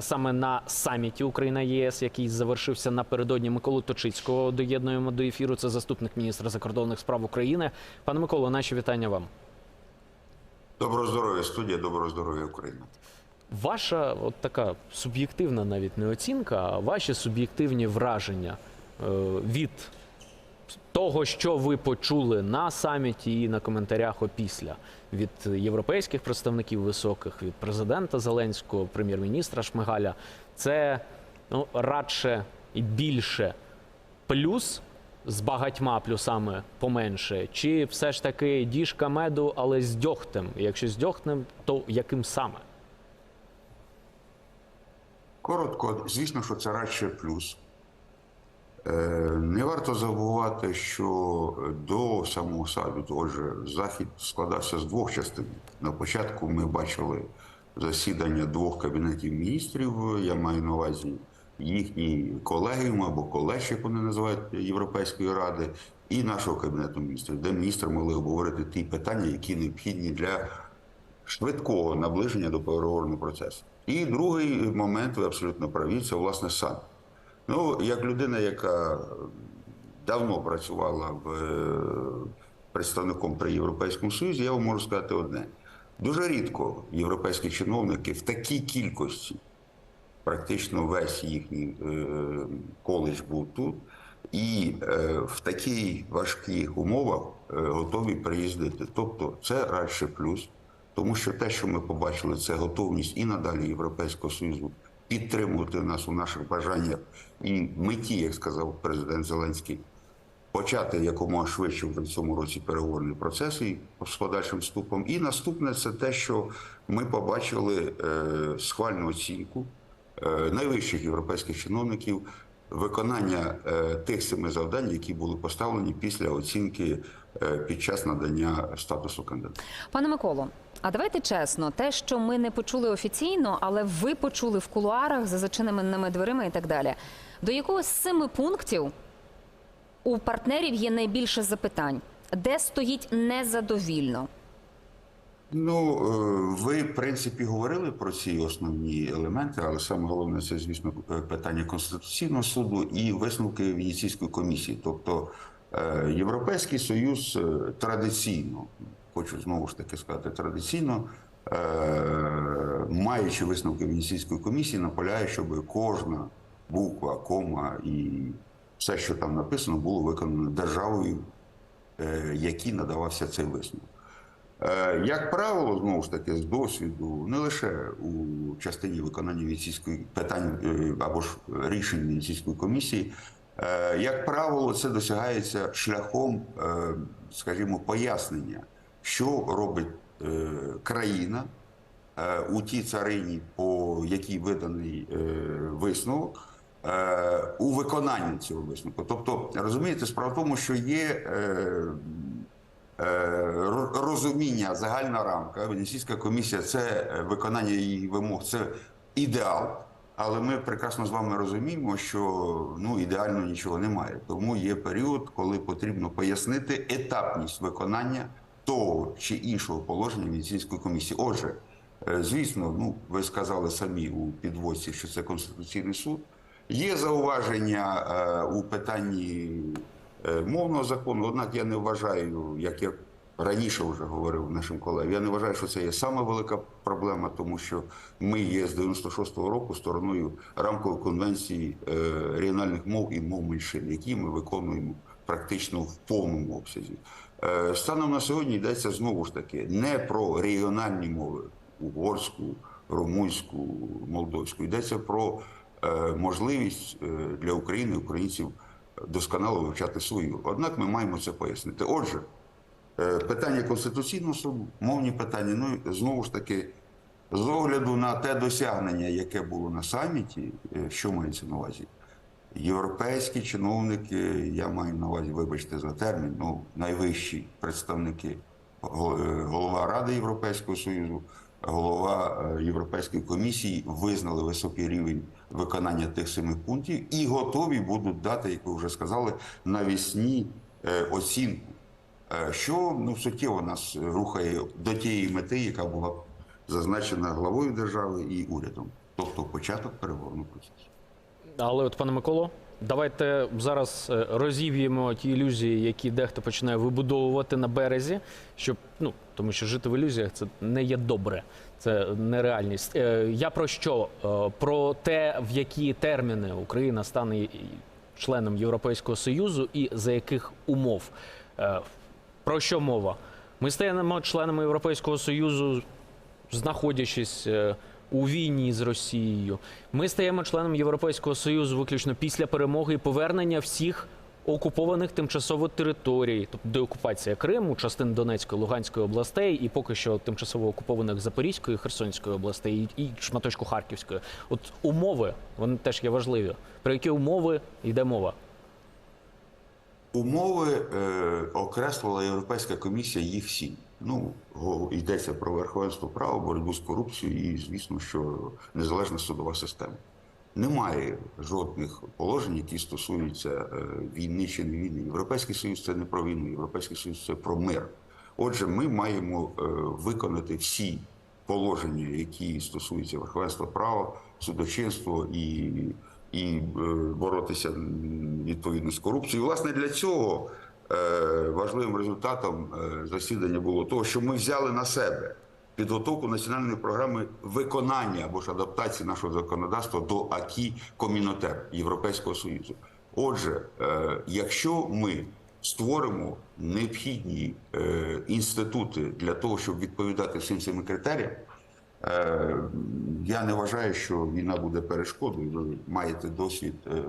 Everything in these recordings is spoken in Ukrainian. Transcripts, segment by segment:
Саме на саміті Україна ЄС, який завершився напередодні Миколу Точицького, доєднуємо до ефіру. Це заступник міністра закордонних справ України. Пане Миколо, наші вітання вам. Доброго здоров'я, студія, доброго здоров'я, Україна. Ваша от така суб'єктивна навіть не оцінка, а ваші суб'єктивні враження е, від того, що ви почули на саміті і на коментарях опісля від європейських представників високих, від президента Зеленського, прем'єр-міністра Шмигаля, це ну, радше і більше плюс з багатьма плюсами поменше, чи все ж таки діжка меду, але з дьогтем? Якщо з дьогтем, то яким саме? Коротко, звісно, що це радше плюс. Е, Не варто забувати, що до самого саміту, отже, захід складався з двох частин. На початку ми бачили засідання двох кабінетів міністрів. Я маю на увазі їхній колегіум або колеж, як вони називають Європейської ради, і нашого кабінету міністрів, де міністри могли обговорити ті питання, які необхідні для швидкого наближення до переговорного процесу. І другий момент, ви абсолютно праві, це власне сам. Ну, як людина, яка давно працювала в е, представником при Європейському Союзі, я вам можу сказати одне: дуже рідко європейські чиновники в такій кількості, практично весь їхній е, коледж був тут, і е, в таких важких умовах готові приїздити. Тобто, це радше плюс. Тому що те, що ми побачили, це готовність і надалі Європейського Союзу підтримувати нас у наших бажаннях і меті, як сказав президент Зеленський, почати якомога швидше в цьому році переговорний процес і з подальшим вступом. І наступне це те, що ми побачили е, схвальну оцінку е, найвищих європейських чиновників. Виконання е, тих семи завдань, які були поставлені після оцінки е, під час надання статусу кандидата. Пане Миколо, а давайте чесно, те, що ми не почули офіційно, але ви почули в кулуарах за зачиненими дверима і так далі. До якого з семи пунктів у партнерів є найбільше запитань, де стоїть незадовільно? Ну, е, ви, в принципі, говорили про ці основні елементи, але саме головне це, звісно, е, питання Конституційного суду і висновки Венеційської комісії. Тобто е, Європейський Союз традиційно, хочу знову ж таки сказати, традиційно, маючи висновки Венеційської комісії, наполягає, щоб кожна буква, кома і все, що там написано, було виконано державою, якій надавався цей висновок. Е, Як правило, знову ж таки, з досвіду, не лише у частині виконання венеційської питань е, або ж рішень Венеційської комісії, е, як правило, це досягається шляхом, скажімо, пояснення, що робить країна у тій царині, по якій виданий висновок. У виконанні цього висновку. Тобто, розумієте, справа в тому, що є розуміння, загальна рамка. Венеційська комісія це е, виконання її вимог, це ідеал. Але ми прекрасно з вами розуміємо, що ну ідеально нічого немає. Тому є період, коли потрібно пояснити етапність виконання того чи іншого положення Венеційської комісії. Отже, е, звісно, ну ви сказали самі у підводці, що це конституційний суд. Є зауваження е, у питанні е, мовного закону, однак я не вважаю, як я раніше вже говорив нашим колегам, я не вважаю, що це є саме велика проблема, тому що ми є з 96-го року стороною рамкової конвенції е, регіональних мов і мов меншин, які ми виконуємо практично в повному обсязі. Е, Станом на сьогодні йдеться знову ж таки не про регіональні мови угорську, румунську, молдовську. Йдеться про е, можливість е, для України, українців досконало вивчати свою. Однак ми маємо це пояснити. Отже, е, питання Конституційного суду, мовні питання, ну знову ж таки, з огляду на те досягнення, яке було на саміті, е, що мається на увазі? Європейські чиновники, я маю на увазі, вибачте за термін, ну найвищі представники, е, голова Ради Європейського Союзу, голова е, Європейської комісії визнали високий рівень виконання тих семи пунктів і готові будуть дати, як ви вже сказали, навесні е, оцінку, е, що ну суттєво нас рухає до тієї мети, яка була зазначена главою держави і урядом. тобто початок переговорного процесу. Але от, пане Миколо, давайте зараз е, розів'ємо ті ілюзії, які дехто починає вибудовувати на березі, щоб ну тому що жити в ілюзіях це не є добре, це нереальність. Е, Я про що? Е, Про те, в які терміни Україна стане членом Європейського Союзу і за яких умов. Про що мова? Ми стаємо членами Європейського Союзу знаходячись у війні з Росією. Ми стаємо членом Європейського Союзу виключно після перемоги і повернення всіх окупованих тимчасово територій, тобто деокупація Криму, частин Донецької, Луганської областей і поки що тимчасово окупованих Запорізької, Херсонської областей і шматочку Харківської. От умови вони теж є важливі. Про які умови йде мова? Умови е, окреслила Європейська комісія їх сім. Ну, йдеться про верховенство права, боротьбу з корупцією і, звісно, що незалежна судова система. Немає жодних положень, які стосуються е, війни чи не війни. Європейський Союз це не про війну, Європейський Союз це про мир. Отже, ми маємо е, виконати всі положення, які стосуються верховенства права, судочинства і, і е, боротися відповідно з корупцією. Власне, для цього важливим результатом е, засідання було того, що ми взяли на себе підготовку національної програми виконання або ж адаптації нашого законодавства до АКІ Комінотер Європейського Союзу. Отже, е, якщо ми створимо необхідні е, інститути для того, щоб відповідати всім цим критеріям, е, я не вважаю, що війна буде перешкодою. Ви маєте досвід е, е,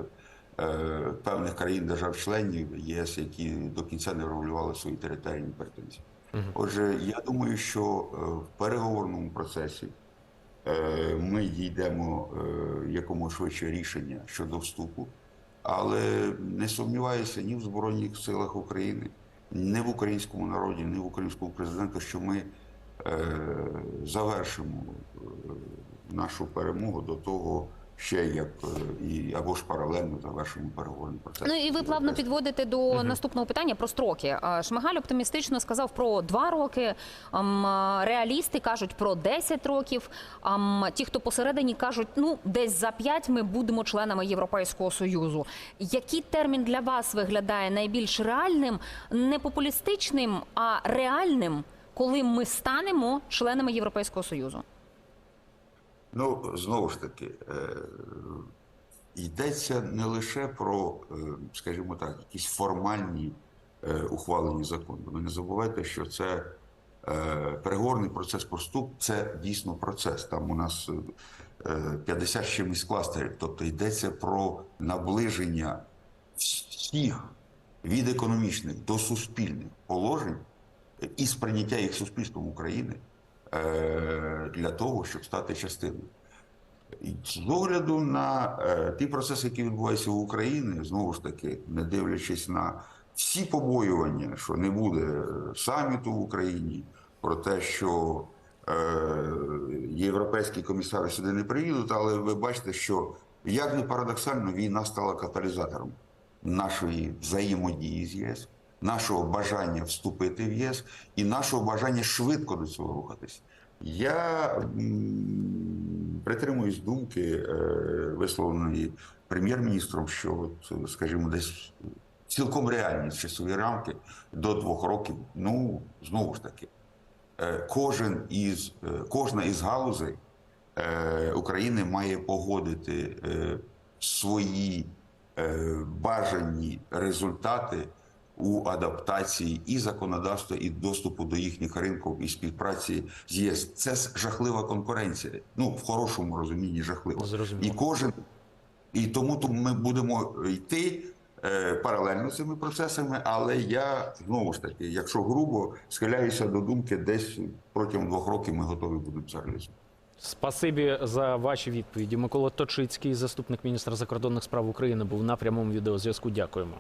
певних країн держав-членів ЄС, які до кінця не врегулювали свої територіальні претензії. Отже, я думаю, що е, в переговорному процесі е, ми дійдемо е, якомога швидше рішення щодо вступу, але не сумніваюся ні в Збройних силах України, ні в українському народі, ні в українському президенту, що ми е, завершимо е, нашу перемогу до того, ще як е, і або ж паралельно завершимо переговорний процес. Ну і ви плавно підводите до наступного питання про строки. Шмигаль оптимістично сказав про два роки. Реалісти кажуть про 10 років. Ті, хто посередині, кажуть, ну десь за 5 ми будемо членами Європейського союзу. Який термін для вас виглядає найбільш реальним, не популістичним, а реальним, коли ми станемо членами Європейського союзу? Ну, знову ж таки, е, йдеться не лише про, е, скажімо так, якісь формальні е, ухвалені закони. Ви не забувайте, що це переговорний процес поступ це дійсно процес. Там у нас е, 50 з чимось кластерів. Тобто йдеться про наближення всіх від економічних до суспільних положень і сприйняття їх суспільством України для того, щоб стати частиною. І з огляду на е, ті процеси, які відбуваються в Україні, знову ж таки, не дивлячись на всі побоювання, що не буде е, саміту в Україні, про те, що е, європейські комісари сюди не приїдуть, але ви бачите, що як не парадоксально, війна стала каталізатором нашої взаємодії з ЄС, нашого бажання вступити в ЄС і нашого бажання швидко до цього рухатись. Я притримуюсь думки, е, висловленої прем'єр-міністром, що, от, скажімо, десь цілком реальні часові рамки до двох років. Ну, знову ж таки, е, кожен із, е, кожна із галузей України має погодити свої бажані результати у адаптації і законодавства, і доступу до їхніх ринків і співпраці з ЄС. Це жахлива конкуренція. Ну в хорошому розумінні жахлива. Зрозуміло. І кожен і тому то ми будемо йти е, паралельно з цими процесами. Але я знову ж таки, якщо грубо, схиляюся до думки, десь протягом двох років ми готові будемо це реалізувати. Спасибі за ваші відповіді. Микола Точицький, заступник міністра закордонних справ України, був на прямому відеозв'язку. Дякуємо.